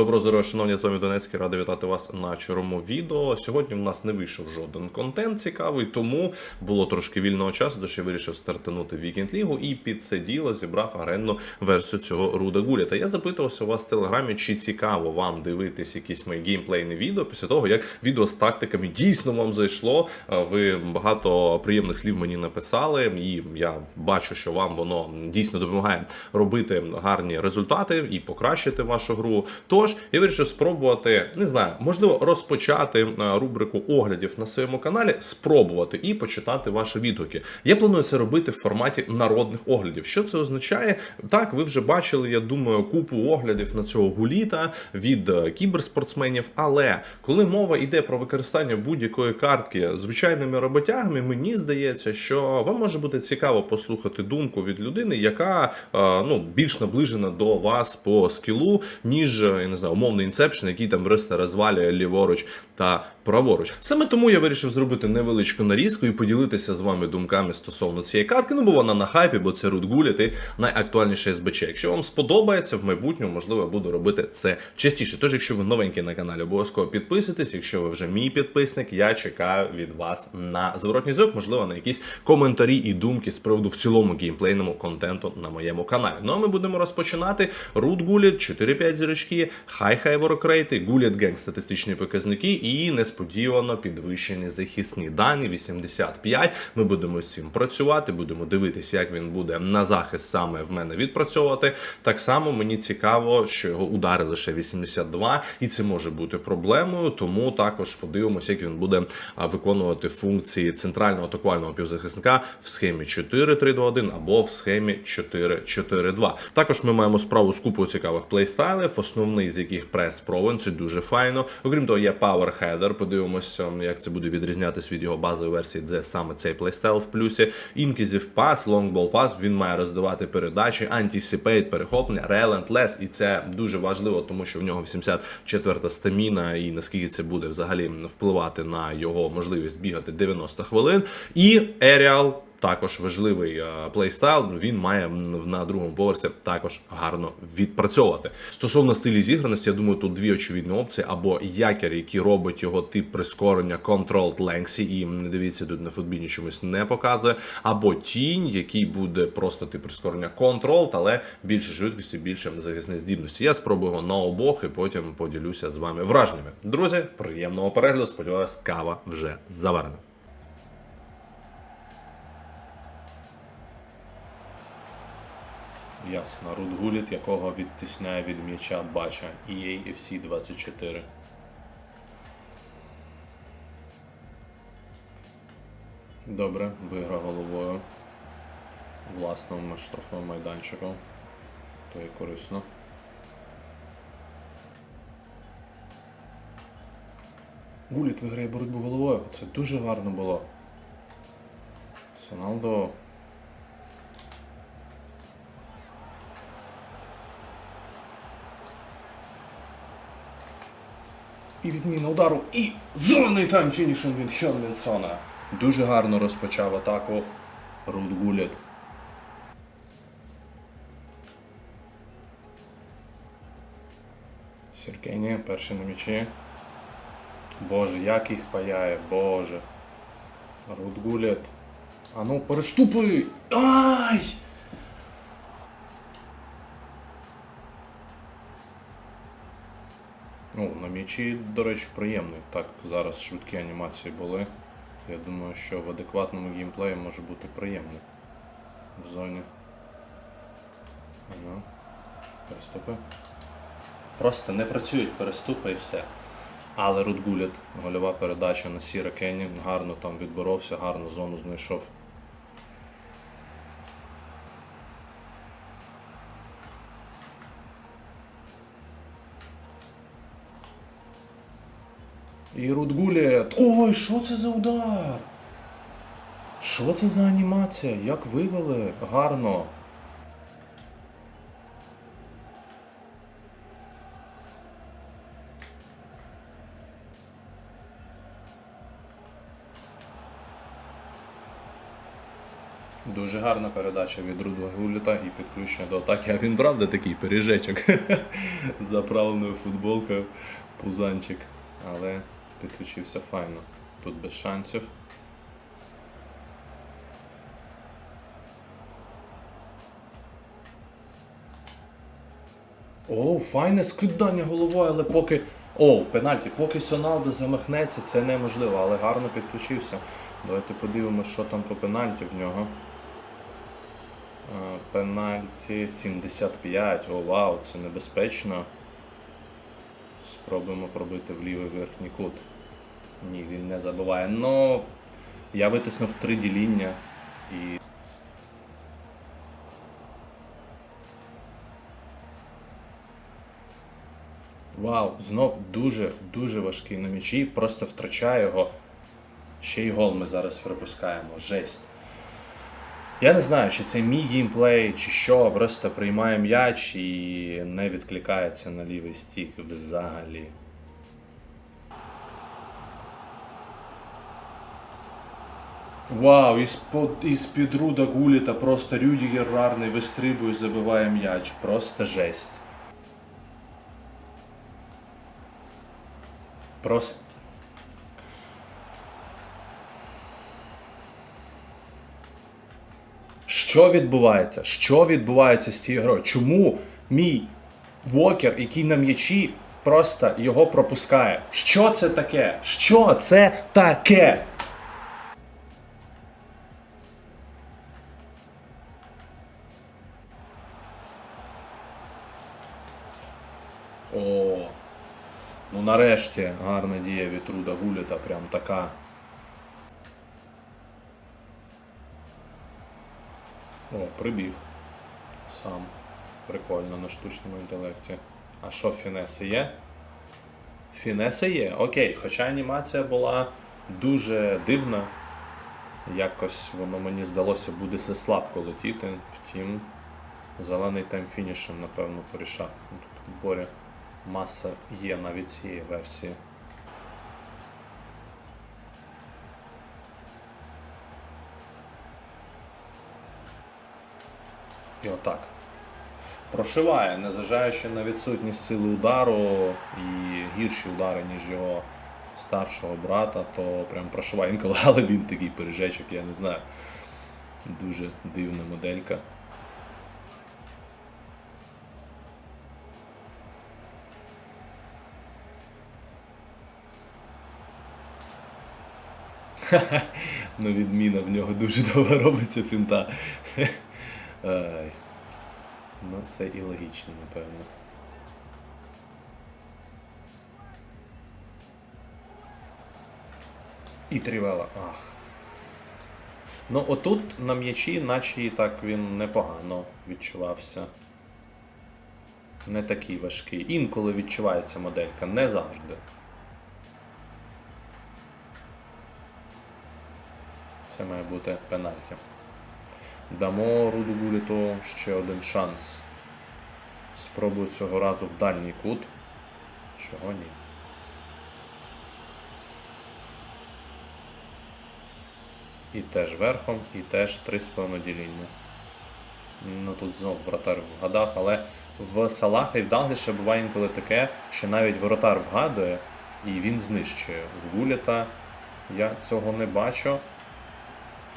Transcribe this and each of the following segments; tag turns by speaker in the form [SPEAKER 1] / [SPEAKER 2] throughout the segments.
[SPEAKER 1] Доброго здоров'я, шановні, з вами Донецький, радий вітати вас на чорному відео. Сьогодні в нас не вийшов жоден контент цікавий, тому було трошки вільного часу, тож я вирішив стартанути Вікенд Лігу і під це діло зібрав аренну версію цього Руда Гуліта. Я запитувався у вас в телеграмі, чи цікаво вам дивитись якісь мої геймплейні відео після того, як відео з тактиками дійсно вам зайшло. Е, Ви багато приємних слів мені написали, і я бачу, що вам воно дійсно допомагає робити гарні результати і покращити вашу гру. Тож я вирішив спробувати, не знаю, можливо, розпочати е, рубрику оглядів на своєму каналі, спробувати і почитати ваші відгуки. Я планую це робити в форматі народних оглядів. Що це означає? Так, ви вже бачили, я думаю, купу оглядів на цього гуліта від е, кіберспортсменів. Але коли мова йде про використання будь-якої картки звичайними роботягами, мені здається, що вам може бути цікаво послухати думку від людини, яка е, ну більш наближена до вас по скілу, ніж я не знаю, умовний інсепшн, який там просто розвалює ліворуч та праворуч. Саме тому я вирішив зробити невеличку нарізку і поділитися з вами думками стосовно цієї картки. Ну бо вона на хайпі, бо це Root Gullet і найактуальніше СБЧ. Якщо вам сподобається, в майбутньому можливо я буду робити це частіше. Тож, якщо ви новенький на каналі, обов'язково підписуйтесь. Якщо ви вже мій підписник, я чекаю від вас на зворотній зв'язок, можливо, на якісь коментарі і думки з приводу в цілому геймплейному контенту на моєму каналі. Ну а ми будемо розпочинати. Root Gullet, 4-5 зірочки, High High Workrate, Gullet Gang статистичні показники і несподівано підвищені захисні дані 85. Ми будемо з цим працювати, будемо дивитися, як він буде на захист саме в мене відпрацьовувати. Так само мені цікаво, що його удари лише 82, і це може бути проблемою. Тому також подивимося, як він буде виконувати функції центрального атакувального півзахисника в схемі 4-3-2-1 або в схемі 4-4-2. Також ми маємо справу з купою цікавих плейстайлів, основний з яких прес провен, це дуже файно. Окрім того, є Power Header. Подивимося, як це буде відрізнятися від його базової версії, де саме цей плейстайл в плюсі. Pass, Long Ball Pass, він має роздавати передачі, Anticipate, перехоплення, Relentless, і це дуже важливо, тому що в нього 84-та стаміна, і наскільки це буде взагалі впливати на його можливість бігати 90 хвилин. І Aerial також важливий е, плейстайл. Він має на другому поверсі також гарно відпрацьовувати. Стосовно стилі зіграності, я думаю, тут дві очевидні опції: або якір, який робить його тип прискорення Controlled Lengthy, і дивіться, тут на футбіні чомусь не показує, або тінь, який буде просто тип прискорення Controlled, але більше швидкості, більше захисної здібності. Я спробую його на обох і потім поділюся з вами враженнями. Друзі, приємного перегляду. Сподіваюсь, кава вже заварена. Ясно, Рут Гуліт, якого відтисняє від м'яча Бача EA FC 24. Добре, виграв головою власному штрафному майданчику. То є корисно. Гуліт виграє боротьбу головою. Це дуже гарно було. Соналдо І відміна удару, і зелений там фінішем від Хьонвінсона. Дуже гарно розпочав атаку Рут Гуліт. Сіркені, перший на м'ячі. Боже, як їх паяє, боже. Рут Гуліт. А ну, переступи! Ай! Ну, до речі, приємний. Так, зараз швидкі анімації були. Я думаю, що в адекватному геймплеї може бути приємно. В зоні. Ага. Переступи. Просто не працюють переступи і все. Але Рудгуліт, гольова передача на Сіра Кенні, гарно там відборовся, гарно зону знайшов. І Рудгуліт. Ой, що це за удар? Що це за анімація? Як вивели? Гарно. Дуже гарна передача від Рудо Гуліта і підключення до атаки. А він правда такий пиріжечок з заправленою футболкою, пузанчик. Але підключився файно. Тут без шансів. О, файне скидання головою, але поки. О, пенальті, поки Соналдо замахнеться, це неможливо, але гарно підключився. Давайте подивимося, що там по пенальті в нього. Пенальті 75. О, вау, це небезпечно. Спробуємо пробити в лівий верхній кут. Ні, він не забиває. Ну, я витиснув три діління і. Вау, знов дуже дуже важкий на м'ячі, просто втрачає його. Ще й гол ми зараз пропускаємо. Жесть. Я не знаю, чи це мій геймплей, чи що, просто приймає м'яч і не відкликається на лівий стік взагалі. Вау, із-под, із-під руда Гуліта просто Рюдігер рарний вистрибує, забиває м'яч. Просто жесть. Просто. Що відбувається? Що відбувається з цією грою? Чому мій Вокер, який на м'ячі, просто його пропускає? Що це таке? Що це таке? Нарешті гарна дія від Руда Гуліта, прям така. О, прибіг. Сам. Прикольно на штучному інтелекті. А що фінеси є? Фінеси є, окей. Хоча анімація була дуже дивна. Якось воно мені здалося буде все слабко летіти. Втім, зелений таймфінішем, напевно, порішав. Тут в відборі маса є навіть цієї версії. І отак. Прошиває, незважаючи на відсутність сили удару і гірші удари, ніж його старшого брата, то прям прошиває інколи, але він такий пиріжечок, я не знаю. Дуже дивна моделька. Ну, відміна в нього дуже довго робиться фінта. Ну, це і логічно, напевно. І Трівела. Ах. Ну, отут на м'ячі, наче і так він непогано відчувався. Не такий важкий. Інколи відчувається моделька, не завжди. Це має бути пенальті. Дамо Руду Гуліту ще один шанс. Спробую цього разу в дальній кут. Чого ні? І теж верхом, і теж 3,5 діління. Ну тут знов воротар вгадав, але в Салаха і в Далгліша буває інколи таке, що навіть воротар вгадує і він знищує. В Гуліта я цього не бачу.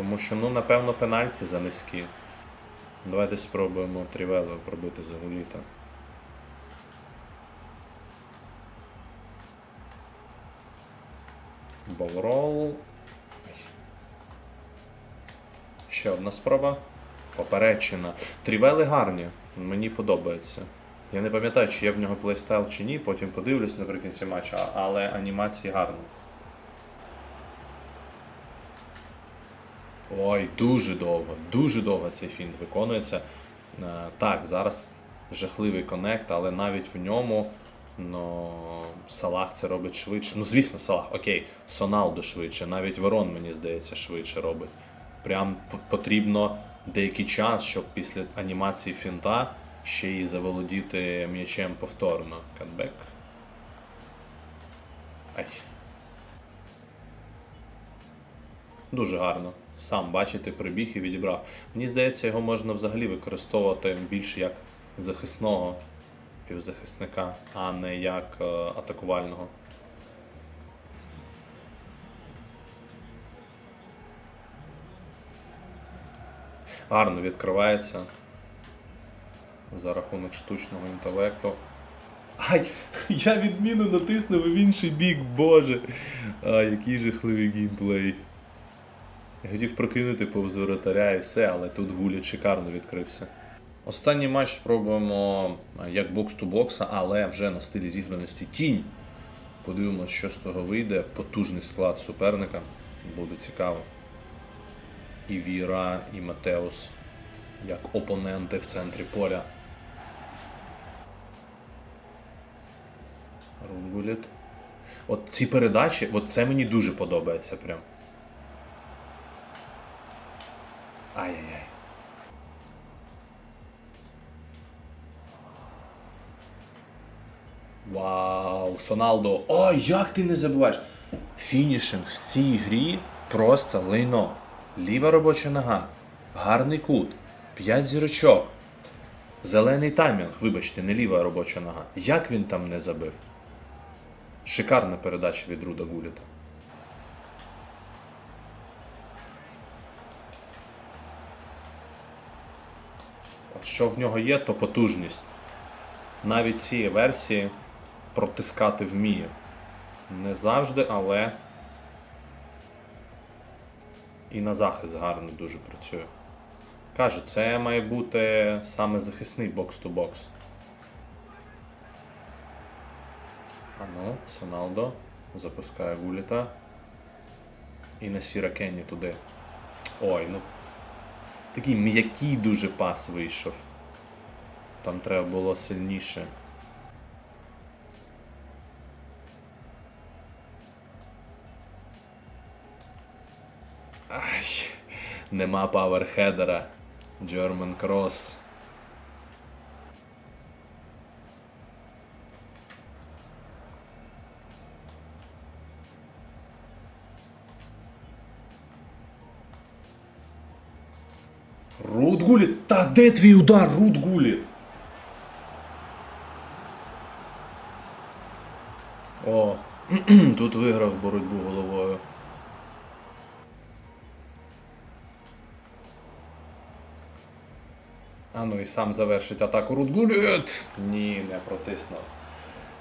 [SPEAKER 1] Тому що, ну, напевно, пенальті за низькі. Давайте спробуємо Трівело пробити за Гуліта. Болрол. Ще одна спроба. Поперечина. Трівели гарні. Мені подобається. Я не пам'ятаю, чи є в нього плейстайл чи ні, потім подивлюсь наприкінці матча, але анімації гарні. Ой, дуже довго, дуже довго цей фінт виконується. Е, Так, зараз жахливий коннект, але навіть в ньому ну, Салах це робить швидше. Ну, звісно, Салах, окей, Соналдо швидше, навіть Верон, мені здається, швидше робить. Прям потрібно деякий час, щоб після анімації фінта ще й заволодіти м'ячем повторно. Катбек. Ай. Дуже гарно. Сам, бачите, прибіг і відібрав. Мені здається, його можна взагалі використовувати більше як захисного півзахисника, а не як е, атакувального. Гарно відкривається за рахунок штучного інтелекту. Ай, я відміну натиснув в інший бік, боже. А, який жахливий геймплей. Я хотів прокинути повз воротаря і все, але тут гулять шикарно відкрився. Останній матч спробуємо як бокс ту бокса, але вже на стилі зіграності тінь. Подивимось, що з того вийде. Потужний склад суперника. Буде цікаво. І Віра, і Матеус як опоненти в центрі поля. Рунгуліт. От ці передачі, от це мені дуже подобається прям. Ай-яй-яй. Вау, Соналдо. Ой, як ти не забуваєш? Фінішинг в цій грі просто лайно. Ліва робоча нога, гарний кут, 5 зірочок. Зелений таймінг, вибачте, не ліва робоча нога. Як він там не забив? Шикарна передача від Руда Гуліта. Що в нього є, то потужність. Навіть цієї версії протискати вміє. Не завжди, але і на захист гарно дуже працює. Кажу, це має бути саме захисний бокс-то-бокс. Ану, Соналдо запускає Гуліта. І на Сіра Кенні туди. Ой, ну. Такий м'який дуже пас вийшов. Там треба було сильніше. Ай, нема паверхедера. Джорман Кросс. Рут Гуліт! Та де твій удар, Рут Гуліт? О, тут виграв боротьбу головою. А ну і сам завершить атаку Рудгуліт. Ні, не протиснув.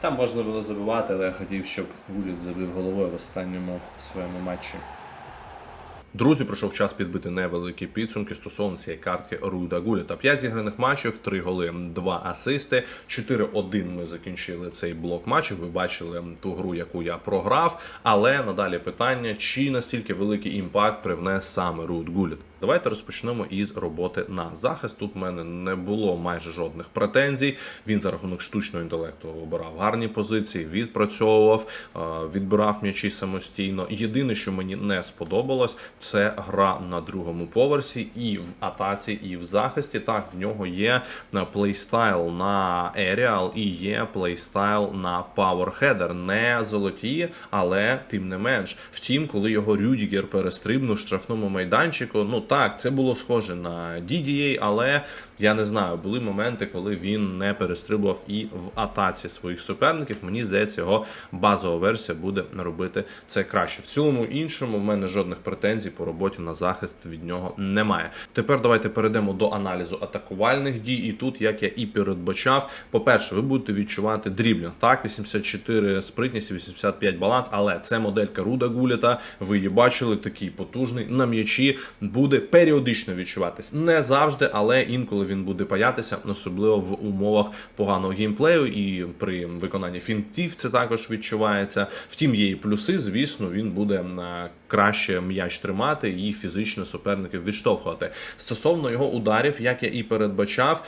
[SPEAKER 1] Там можна було забивати, але я хотів, щоб Гуліт забив головою в останньому своєму матчі. Друзі, пройшов час підбити невеликі підсумки стосовно цієї картки Руда Гуліта. 5 зіграних матчів, 3 голи, 2 асисти. 4-1 ми закінчили цей блок матчів. Ви бачили ту гру, яку я програв. Але надалі питання, чи настільки великий імпакт привнес саме Руд Гуліт. Давайте розпочнемо із роботи на захист. Тут в мене не було майже жодних претензій. Він за рахунок штучного інтелекту обирав гарні позиції, відпрацьовував, е, відбирав м'ячі самостійно. Єдине, що мені не сподобалось, це гра на другому поверсі і в атаці, і в захисті. Так, в нього є плейстайл на Aerial і є плейстайл на Power. Не золоті, але тим не менш. Втім, коли його Рюдігер перестрибнув штрафному майданчику, ну так, це було схоже на DDA, але я не знаю, були моменти, коли він не перестрибував і в атаці своїх суперників. Мені здається, його базова версія буде робити це краще. В цілому іншому в мене жодних претензій по роботі на захист від нього немає. Тепер давайте перейдемо до аналізу атакувальних дій. І тут, як я і передбачав, по-перше, ви будете відчувати дріблінг. Так, 84 спритність, 85 баланс, але це моделька Руда Гуліта. Ви її бачили, такий потужний на м'ячі буде періодично відчуватись. Не завжди, але інколи він буде паятися, особливо в умовах поганого геймплею, і при виконанні фінтів це також відчувається. Втім, є і плюси. Звісно, він буде е, краще м'яч тримати і фізично суперників відштовхувати. Стосовно його ударів, як я і передбачав,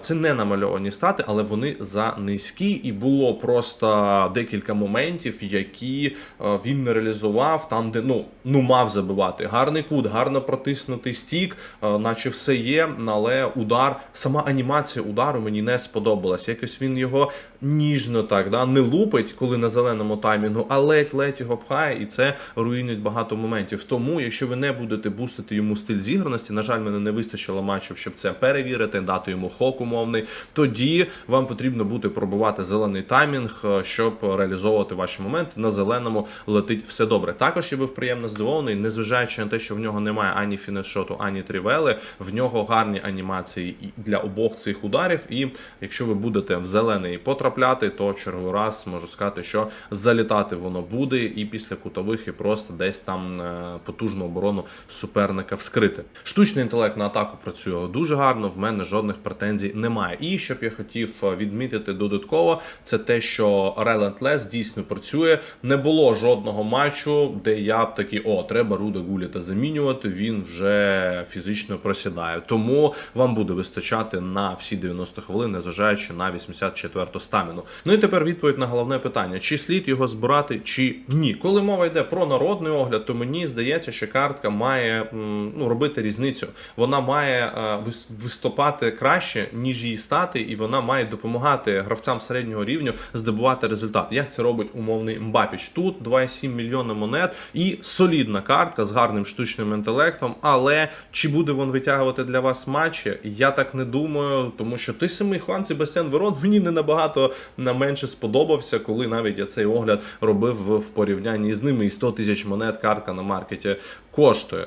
[SPEAKER 1] це не намальовані стати, але вони за низькі, і було просто декілька моментів, які е, він не реалізував там, де ну, ну мав забивати. Гарний кут, гарно протиснув натиснутий стік, е, наче все є, але удар, сама анімація удару мені не сподобалась. Якось він його ніжно так да, не лупить, коли на зеленому таймінгу, а ледь-ледь його пхає, і це руйнує багато моментів. Тому, якщо ви не будете бустити йому стиль зіграності, на жаль, мене не вистачило матчів, щоб це перевірити, дати йому хок умовний. Тоді вам потрібно буде пробувати зелений таймінг, е, щоб реалізовувати ваші моменти. На зеленому летить все добре. Також я був приємно здивований, незважаючи на те, що в нього немає ані фінешоту, ані трівели. В нього гарні анімації для обох цих ударів. І якщо ви будете в зелений потрапляти, то черговий раз можу сказати, що залітати воно буде, і після кутових і просто десь там е, потужну оборону суперника вскрити. Штучний інтелект на атаку працює дуже гарно. В мене жодних претензій немає. І щоб я хотів е, відмітити додатково, це те, що Relentless дійсно працює. Не було жодного матчу, де я б такий, о, треба Руда Гуліта замінювати. Він вже фізично просідає. Тому вам буде вистачати на всі 90 хвилин, незважаючи на 84-ту стаміну. Ну і тепер відповідь на головне питання: чи слід його збирати, чи ні. Коли мова йде про народний огляд, то мені здається, що картка має ну, робити різницю. Вона має е, виступати краще, ніж її стати, і вона має допомагати гравцям середнього рівню здобувати результат. Як це робить умовний Мбапіч? Тут 2,7 мільйона монет і солідна картка з гарним штучним інтелектом. Але чи буде він витягувати для вас матчі? Я так не думаю, тому що той самий Хуан Себастьян Верон мені не набагато на менше сподобався, коли навіть я цей огляд робив в порівнянні з ними, і 100 тисяч монет картка на маркеті коштує.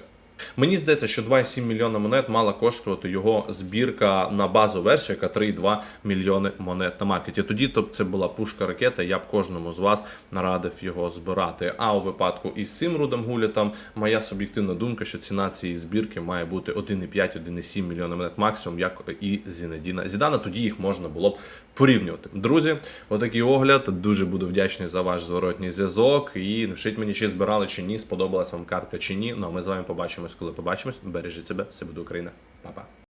[SPEAKER 1] Мені здається, що 2,7 мільйона монет мала коштувати його збірка на базу версію, яка 3,2 мільйони монет на маркеті. Тоді то це була пушка ракета. Я б кожному з вас нарадив його збирати. А у випадку із цим рудом гулітом, моя суб'єктивна думка, що ціна цієї збірки має бути 1,5-1,7 мільйона монет максимум, як і Зінедіна Зідана. Тоді їх можна було б порівнювати. Друзі, отакий огляд. Дуже буду вдячний за ваш зворотній зв'язок. І напишіть мені, чи збирали чи ні, сподобалась вам картка чи ні. Ну а ми з вами побачимось, коли побачимось. Бережіть себе, все буде Україна. Па-па.